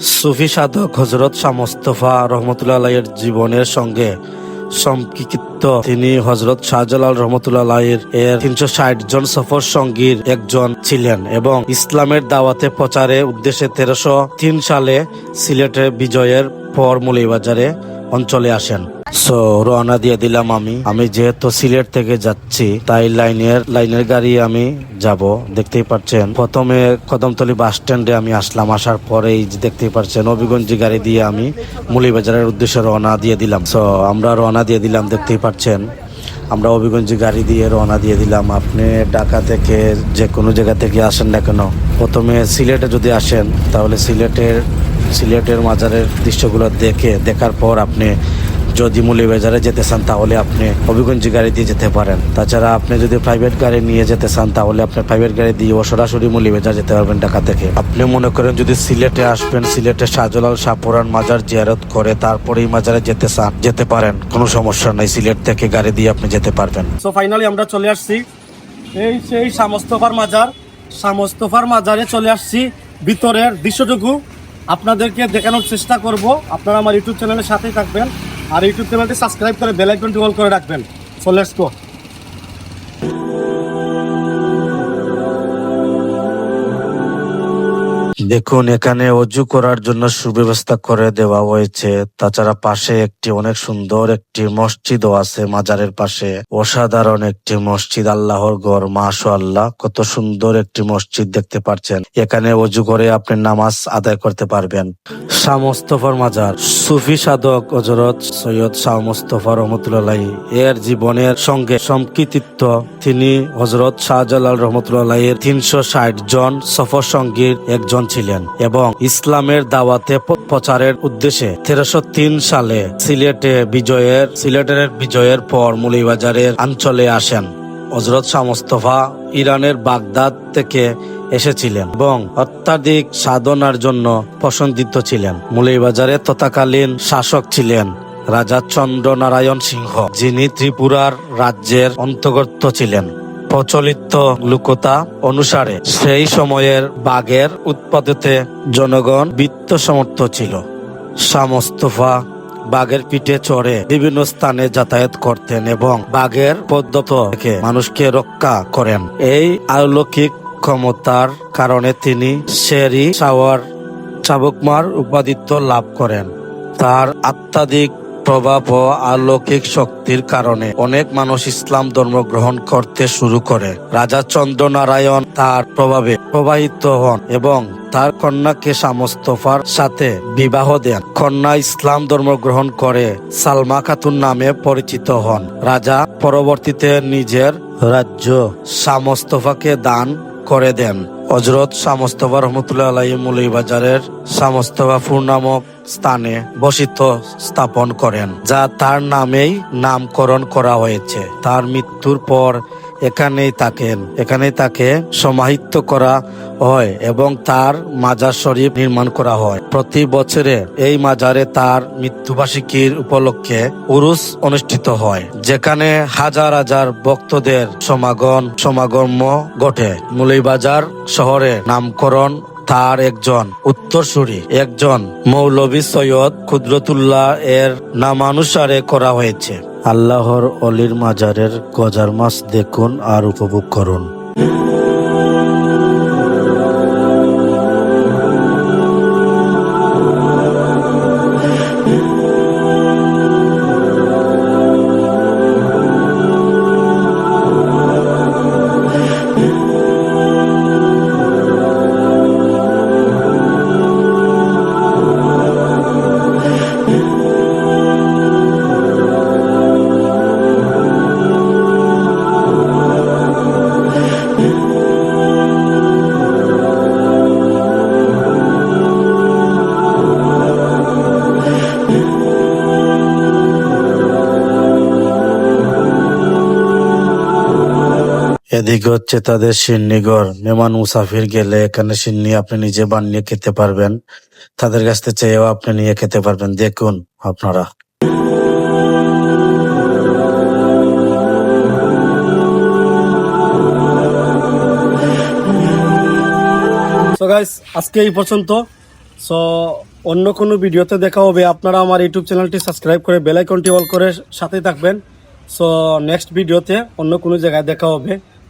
সুফি সাধক হজরত শাহ মোস্তফা রহমতুল্লাহ আলাইয়ের জীবনের সঙ্গে সম্পৃক্ত। তিনি হজরত শাহজালাল রহমতুল্লাহ আলাইয়ের এর তিনশো ষাট জন সফর সঙ্গীর একজন ছিলেন এবং ইসলামের দাওয়াতে প্রচারে উদ্দেশ্যে তেরোশো তিন সালে সিলেটের বিজয়ের পর মুলিবাজারে অঞ্চলে আসেন। সো রওনা দিয়ে দিলাম আমি। আমি যেহেতু সিলেট থেকে যাচ্ছি, তাই লাইনের লাইনের গাড়ি আমি যাব। দেখতেই পাচ্ছেন প্রথমে কদমতলি বাস স্ট্যান্ডে আমি আসলাম। আসার পরেই দেখতেই পাচ্ছেন অভিগঞ্জি গাড়ি দিয়ে আমি মুলিবাজারের উদ্দেশ্যে রওনা দিয়ে দিলাম। সো আমরা রওনা দিয়ে দিলাম, দেখতেই পাচ্ছেন আমরা অভিগঞ্জি গাড়ি দিয়ে রওনা দিয়ে দিলাম। আপনি ঢাকা থেকে যে কোনো জায়গা থেকে আসেন না কেন, প্রথমে সিলেটে যদি আসেন, তাহলে সিলেটের সিলেটের মাজারের দৃশ্যগুলো দেখে, দেখার পর আপনি যদি মৌলিবাজারে যেতে চান, তাহলে আপনি হবিগঞ্জি গাড়ি দিয়ে যেতে পারেন। তাছাড়া আপনি যদি প্রাইভেট গাড়ি নিয়ে যেতে চান, তাহলে আপনি প্রাইভেট গাড়ি দিয়েও সরাসরি মৌলিবাজার যেতে পারবেন ঢাকা থেকে। আপনি মনে করেন যদি সিলেটে আসবেন, সিলেটে শাহজালাল শাহপুরান মাজার জিয়ারত করে তারপরে এই মাজারে যেতে চান, যেতে পারেন। কোনো সমস্যা নাই, সিলেট থেকে গাড়ি দিয়ে আপনি যেতে পারবেন। সো ফাইনালি আমরা চলে আসছি। এই সেই সামস্তফার মাজার সামস্তফার মাজারে চলে আসছি। ভিতরের দৃশ্যটুকু আপনাদেরকে দেখানোর চেষ্টা করব। আপনারা আমার ইউটিউব চ্যানেলের সাথেই থাকবেন। আর ইউটিউব চ্যানেলটি সাবস্ক্রাইব করে বেল আইকনটি অল করে রাখবেন। সো লেটস গো দেখুন, এখানে অজু করার জন্য সুব্যবস্থা করে দেওয়া হয়েছে। তাছাড়া পাশে একটি অনেক সুন্দর একটি মসজিদও আছে মাজারের পাশে। অসাধারণ একটি মসজিদ, আল্লাহর ঘর মাশো আল্লাহ কত সুন্দর একটি মসজিদ দেখতে পাচ্ছেন। এখানে অজু করে আপনি নামাজ আদায় করতে পারবেন। শাহ মোস্তফার মাজার, সুফি সাধক হজরত সৈয়দ শাহ মোস্তফা রহমতুল্লাহ এর জীবনের সঙ্গে সম্কৃতিত্ব তিনি হজরত শাহজালাল রহমতুল্লাহ এর তিনশো ষাট জন সফর সঙ্গীর একজন ছিলেন এবং ইসলামের দাওয়াতে প্রচারের উদ্দেশ্যে তেরোশো সালে সিলেটে বিজয়ের সিলেটের বিজয়ের পর মুলিবাজারের অঞ্চলে আসেন। হজরত শাহ মোস্তফা ইরানের বাগদাদ থেকে এসেছিলেন এবং অত্যাধিক সাধনার জন্য পছন্দিত ছিলেন। মুলিবাজারে তথাকালীন শাসক ছিলেন রাজা চন্দ্র নারায়ণ সিংহ, যিনি ত্রিপুরার রাজ্যের অন্তর্গত ছিলেন। প্রচলিত লোকতা অনুসারে সেই সময়ের বাঘের উৎপাদতে জনগণ বিত্ত সমর্থ ছিল। শাহ মোস্তফা বাঘের পিঠে চড়ে বিভিন্ন স্থানে যাতায়াত করতেন এবং বাঘের পদ্ধত থেকে মানুষকে রক্ষা করেন। এই অলৌকিক ক্ষমতার কারণে তিনি শেরি সাওয়ার চাবুকমার উপাদিত্য লাভ করেন। তার আত্মাধিক প্রভাব ও আলৌকিক শক্তির কারণে অনেক মানুষ ইসলাম ধর্ম গ্রহণ করতে শুরু করে। রাজা চন্দ্র নারায়ণ তার প্রভাবে প্রবাহিত হন এবং তার কন্যাকে সামস্তফার সাথে বিবাহ দেন। কন্যা ইসলাম ধর্ম গ্রহণ করে সালমা খাতুন নামে পরিচিত হন। রাজা পরবর্তীতে নিজের রাজ্য সামস্তফাকে দান করে দেন। হজরত সামস্তফা রহমতুল্লাহ আলাই বাজারের সামস্তফাপুর নামক স্থানে বসিত স্থাপন করেন, যা তার নামেই নামকরণ করা হয়েছে। তার মৃত্যুর পর এখানেই থাকেন। এখানেই তাকে সমাহিত করা হয় এবং তার মাজার শরীফ নির্মাণ করা হয়। প্রতি বছরে এই মাজারে তার মৃত্যুবার্ষিকীর উপলক্ষে উরুস অনুষ্ঠিত হয়, যেখানে হাজার হাজার ভক্তদের সমাগম সমাগম ঘটে। মুলিবাজার শহরে নামকরণ তার একজন উত্তরসূরি, একজন মৌলভী সৈয়দ কুদরতুল্লাহ এর নামানুসারে করা হয়েছে। আল্লাহর অলির মাজারের গজার মাছ দেখুন আর উপভোগ করুন। এদিকে হচ্ছে তাদের সিন্নিগর মেহমান মুসাফির গেলে এখানে সিন্নি আপনি নিজে বানিয়ে খেতে পারবেন। তাদের কাছ থেকে চেয়েও আপনি নিয়ে খেতে পারবেন। দেখুন আপনারা। সো গাইস আজকে এই পর্যন্ত। সো অন্য কোনো ভিডিওতে দেখা হবে। আপনারা আমার ইউটিউব চ্যানেলটি সাবস্ক্রাইব করে বেল আইকনটি অল করে সাথে থাকবেন। সো নেক্সট ভিডিওতে অন্য কোনো জায়গায় দেখা হবে।